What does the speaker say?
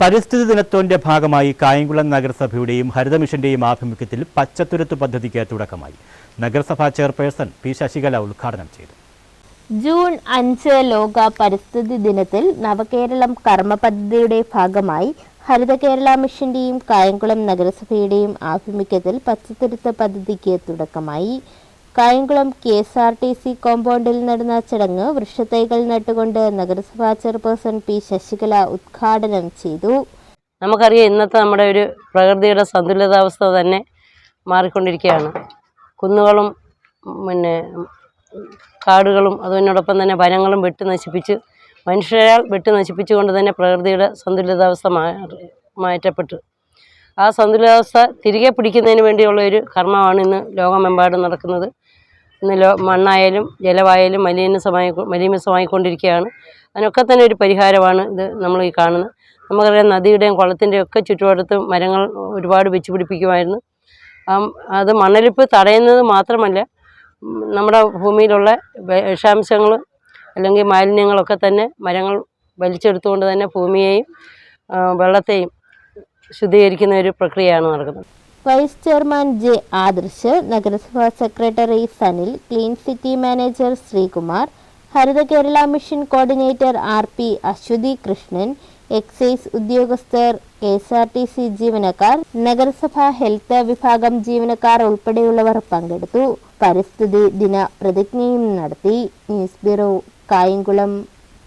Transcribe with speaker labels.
Speaker 1: പരിസ്ഥിതി ദിനത്തോന്റെ ഭാഗമായി കായംകുളം നഗരസഭയുടെയും ഹരിതമിഷന്റെയും ആഭിമുഖ്യത്തിൽ പച്ചത്തുരുത്ത് പദ്ധതിക്ക് തുടക്കമായി. നഗരസഭാ ചെയർപേഴ്സൺ പി ശശികല ഉദ്ഘാടനം ചെയ്തു.
Speaker 2: ജൂൺ അഞ്ച് ലോക പരിസ്ഥിതി ദിനത്തിൽ നവകേരളം കർമ്മ പദ്ധതിയുടെ ഭാഗമായി ഹരിത കേരള മിഷന്റെയും കായംകുളം നഗരസഭയുടെയും ആഭിമുഖ്യത്തിൽ പച്ചത്തുരുത്ത് പദ്ധതിക്ക് തുടക്കമായി. Kayamkulam K S R T C കോമ്പൗണ്ടിൽ നടന്ന ചടങ്ങ് വൃക്ഷത്തൈകൾ നട്ടുകൊണ്ട് നഗരസഭാ ചെയർപേഴ്സൺ പി ശശികല ഉദ്ഘാടനം ചെയ്തു.
Speaker 3: നമുക്കറിയാം ഇന്നത്തെ നമ്മുടെ ഒരു പ്രകൃതിയുടെ സന്തുലിതാവസ്ഥ തന്നെ മാറിക്കൊണ്ടിരിക്കുകയാണ്. കുന്നുകളും പിന്നെ കാടുകളും അതിനോടൊപ്പം തന്നെ വനങ്ങളും വെട്ടി നശിപ്പിച്ച് മനുഷ്യരാൽ വെട്ടി നശിപ്പിച്ചുകൊണ്ട് തന്നെ പ്രകൃതിയുടെ സന്തുലിതാവസ്ഥ മാറി മാറ്റപ്പെട്ടു. ആ സന്തുലിതാവസ്ഥ തിരികെ പിടിക്കുന്നതിന് വേണ്ടിയുള്ള ഒരു കർമ്മമാണ് ഇന്ന് ലോകമെമ്പാടും നടക്കുന്നത്. ഇന്ന് ലോ മണ്ണായാലും ജലമായാലും മലിനസമായി മലിനസമായിക്കൊണ്ടിരിക്കുകയാണ്. അതിനൊക്കെ തന്നെ ഒരു പരിഹാരമാണ് ഇത് നമ്മൾ ഈ കാണുന്നത്. നമുക്കറിയാം നദിയുടെയും കുളത്തിന്റെയും ഒക്കെ ചുറ്റുപാടത്ത് മരങ്ങൾ ഒരുപാട് വെച്ച് പിടിപ്പിക്കുമായിരുന്നു. അത് മണലിപ്പ് തടയുന്നത് മാത്രമല്ല നമ്മുടെ ഭൂമിയിലുള്ള വിഷാംശങ്ങൾ അല്ലെങ്കിൽ മാലിന്യങ്ങളൊക്കെ തന്നെ മരങ്ങൾ വലിച്ചെടുത്തുകൊണ്ട് തന്നെ ഭൂമിയെയും വെള്ളത്തെയും ശുദ്ധീകരിക്കുന്ന ഒരു പ്രക്രിയയാണ് നടക്കുന്നത്.
Speaker 2: വൈസ് ചെയർമാൻ ജെ ആദർശ് നഗരസഭാ secretary Sanil clean city manager Sreekumar Haritha Kerala mission coordinator R P Aswathy Krishnan excise ഉദ്യോഗസ്ഥർ K S R T C ജീവനക്കാർ നഗരസഭാ ഹെൽത്ത് വിഭാഗം ജീവനക്കാർ ഉൾപ്പെടെയുള്ളവർ പങ്കെടുത്തു. പരിസ്ഥിതി ദിന പ്രതിജ്ഞയും നടത്തി. News bureau Kayamkulam.